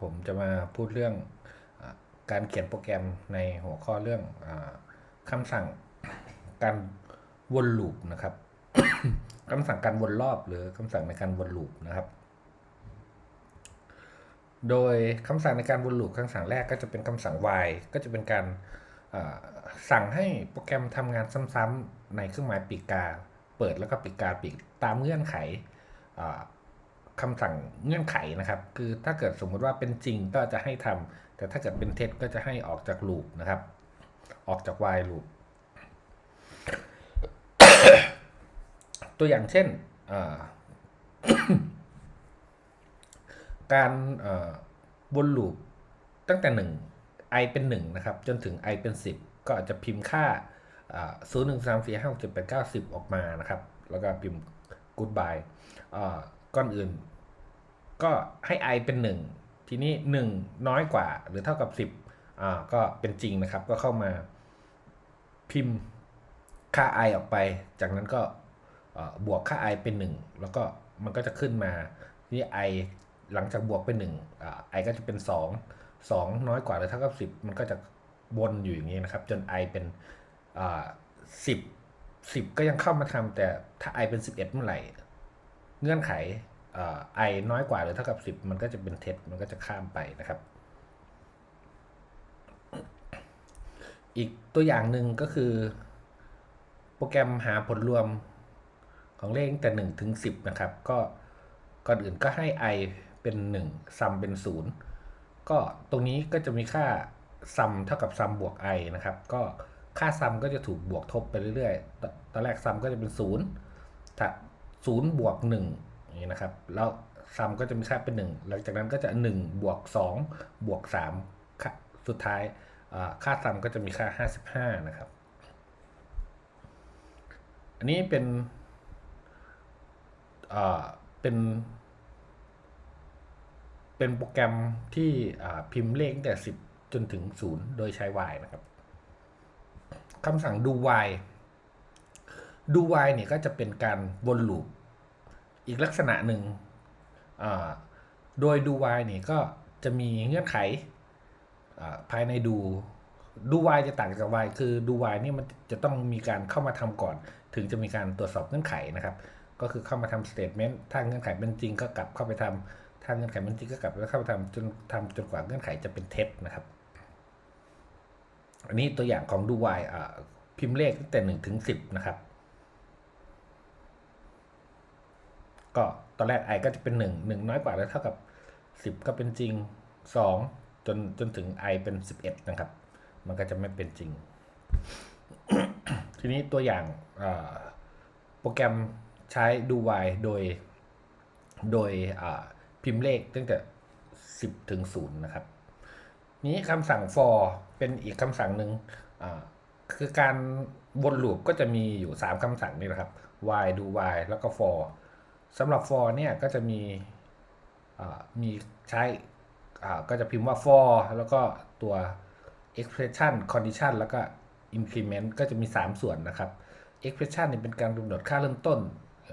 ผมจะมาพูดเรื่องอการเขียนโปรแกรมในหัวข้อเรื่องอคำสั่งการวนลูปนะครับคำสั่งการวนรอบหรือคำสั่งในการวนลูปนะครับ โดยคำสั่งในการวนลูปคำสั่งแรกก็จะเป็นคำสั่ง while ก็จะเป็นการสั่งให้โปรแกรมทำงานซ้ำๆในเครื่องหมายปีกกา เปิดแล้วก็ปีกกาปิดตามเงื่อนไข อ่าคำสั่งเงื่อนไขนะครับ คือถ้าเกิดสมมุติว่าเป็นจริงก็จะให้ทำแต่ถ้าเกิดเป็นเท็จก็จะให้ออกจากลูปนะครับ ออกจาก while loop ตัวอย่างเช่นการวนลูปตั้งแต่ 1 i เป็น 1 นะครับ จนถึง i เป็น 10 ก็อาจจะพิมพ์ค่า 0 1 3 4 5 6 7 8 9 10 ออกมานะครับ แล้วก็พิมพ์ goodbye ก่อนอื่น ก็ให้ i เป็น 1 ทีนี้ 1 น้อยกว่า หรือเท่ากับ 10อ่าก็เป็นจริงนะครับ ก็เข้ามาพิมพ์ค่า i ออกไป จากนั้นก็บวกค่า i เป็น 1 แล้วก็มันก็จะขึ้นมาทีนี้ i หลังจากบวกเป็น1อ่า i ก็จะเป็น 2 2 น้อยกว่าหรือเท่ากับ 10 มันก็จะวนอยู่อย่างนี้นะครับ จน i เป็นอ่า10 10 ก็ยังเข้ามาทำแต่ถ้า i เป็น 11 เมื่อไหร่ เงื่อนไขไอ i น้อยกว่าหรือเท่ากับ 10 มันก็จะเป็นเท็จมันก็จะข้ามไปนะครับ อีกตัวอย่างหนึ่งก็คือ โปรแกรมหาผลรวมของเลขตั้งแต่1ถึง10 นะครับ ก็ก่อนอื่นก็ให้ i เป็น 1 sum เป็น 0 ก็ตรงนี้ก็จะมีค่า sum เท่ากับ sum บวก i นะครับ ก็ค่า sum ก็จะถูกบวกทบไปเรื่อยๆตตอนแรก sum ก็จะเป็น 0ถ้า 0บวก1อย่างนี้นะครับ แล้ว sum ก็จะมีค่าเป็น 1 หลังจากนั้นก็จะ 1 บวก 2 บวก3ค่าสุดท้ายค่า sum ก็จะมีค่า 55 นะครับ อันนี้เป็นเป็น เป็นโปรแกรมที่พิมพ์เลขตั้งแต่ 10 จนถึง 0 โดยใช้ while นะครับคำสั่งดู y do while do while เนี่ยก็จะเป็นการวนลูปอีกลักษณะหนึ่ง โดย do while เนี่ยก็จะมีเงื่อนไขภายใน do do while จะต่างจาก while คือ do while เนี่ยมันจะต้องมีการเข้ามาทำก่อน ถึงจะมีการตรวจสอบเงื่อนไขนะครับ ก็คือเข้ามาทำ statement ถ้าเงื่อนไขเป็นจริงก็กลับเข้าไปทำถ้าเงื่อนไขเป็นจริงก็กลับแล้วเข้าไปทำจนทำจนกว่าเงื่อนไขจะเป็นเท็จนะครับ อันนี้ตัวอย่างของ do while อ่าพิมพ์เลขตั้งแต่1ถึง10นะครับ ก็ตอนแรก i ก็จะเป็น 1 1 น้อยกว่าแล้วเท่ากับ 10 ก็เป็นจริง 2 จนจนถึง i เป็น 11 นะครับ มันก็จะไม่เป็นจริง ทีนี้ตัวอย่างโปรแกรมใช้ do while โดย โดยพิมพ์เลขตั้งแต่ 10 ถึง 0 นะครับ นี้คำสั่ง for เป็นอีกคำสั่งหนึ่งคือการวนลูปก็จะมีอยู่ 3 คำสั่งนี่แหละครับ while do while แล้วก็ for สำหรับ for เนี่ยก็จะมีมีใช้ก็จะพิมพ์ว่า for แล้วก็ตัว expression condition แล้วก็ increment ก็จะมี 3 ส่วนนะครับ expression เนี่ยเป็นการกำหนดค่าเริ่มต้นอ,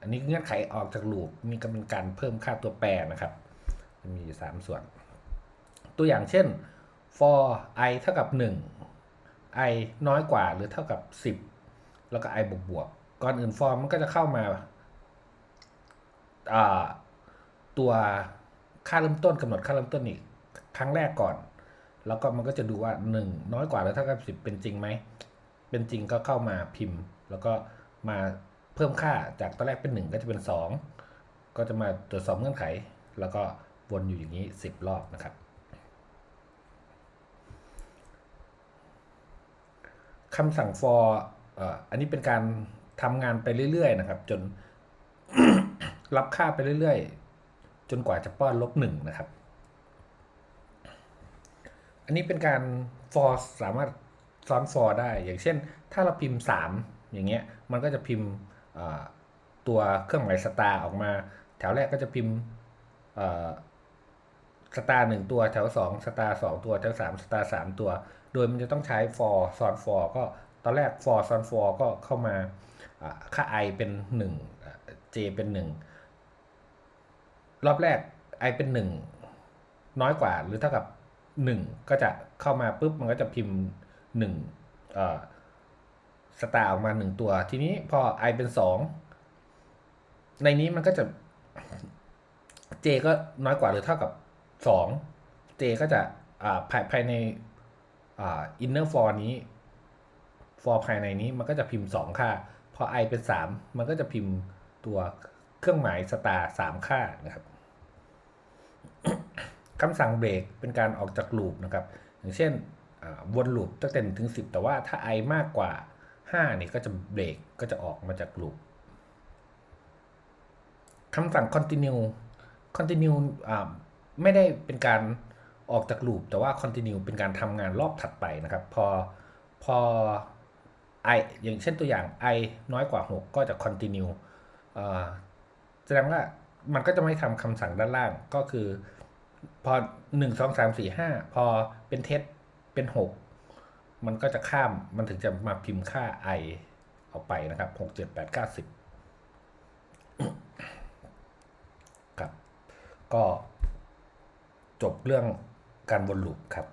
อันนี้เงื่อนไขออกจากลูปนี่ก็เป็นการเพิ่มค่าตัวแปรนะครับ มี 3 ส่วน ตัวอย่างเช่น for i เท่ากับ 1 i น้อยกว่าหรือเท่ากับ 10 แล้วก็ i บวกบวกก่อนอื่น for มันก็จะเข้ามา ตัวค่าเริ่มต้นกำหนดค่าเริ่มต้นอีกครั้งแรกก่อน แล้วก็มันก็จะดูว่า 1 น้อยกว่าหรือเท่ากับ10 เป็นจริงไหม เป็นจริงก็เข้ามาพิมพ์ แล้วก็มาเพิ่มค่าจากตอนแรกเป็น 1 ก็จะเป็น 2 ก็จะมาตรวจสอบเงื่อนไข แล้วก็วนอยู่อย่างนี้ 10 รอบนะครับ คำสั่ง for ออันนี้เป็นการทำงานไปเรื่อยๆนะครับ จน รับค่าไปเรื่อยๆ จนกว่าจะป้อนลบหนึ่งนะครับ อันนี้เป็นการ for สามารถซ้อน for ได้ อย่างเช่น ถ้าเราพิมพ์ 3 อย่างเงี้ย มันก็จะพิมพ์ตัวเครื่องหมายสตาร์ออกมา แถวแรกก็จะพิมพ์สตาร์หนึ่งตัวแถวสองสตาร์สองตัวแถวสามสตาร์สามตัว โดยมันจะต้องใช้ for ซ้อน for ก็ตอนแรก for ซ้อน for ก็เข้ามาอ่าค่า i เป็น1อ่า j เป็น 1 รอบแรก i เป็น1น้อยกว่าหรือเท่ากับหนึ่งก็จะเข้ามาปุ๊บมันก็จะพิมพ์หนึ่งสตาร์ออกมาหนึ่งตัว ทีนี้พอ i เป็นสองในนี้มันก็จะ j ก็น้อยกว่าหรือเท่ากับสอง j ก็จะภายภายในอ่า inner for นี้ for ภายในนี้มันก็จะพิมพ์สองค่า พอ i เป็นสามมันก็จะพิมพ์ตัว เครื่องหมายสตาร์สามค่านะครับคำสั่งเบรกเป็นการออกจากลูปนะครับ อย่างเช่นวนลูปตั้งแต่ถึง 10 แต่ว่าถ้า i มากกว่า 5 นี่ก็จะเบรกก็จะออกมาจากลูปคำสั่ง continue continue ไม่ได้เป็นการออกจากลูปแต่ว่า continue เป็นการทำงานรอบถัดไปนะครับ พอพอ i อย่างเช่นตัวอย่าง i น้อยกว่า 6 ก็จะ continue แสดงว่ามันก็จะไม่ทำคำสั่งด้านล่างก็คือ พอหนึ่งสองสามสี่ห้าพอเป็นเท็จเป็นหกมันก็จะข้ามมันถึงจะมาพิมพ์ค่า i ออกไปนะครับหกเจ็ดแปดเก้าสิบครับ ก็จบเรื่องการวนลูปครับ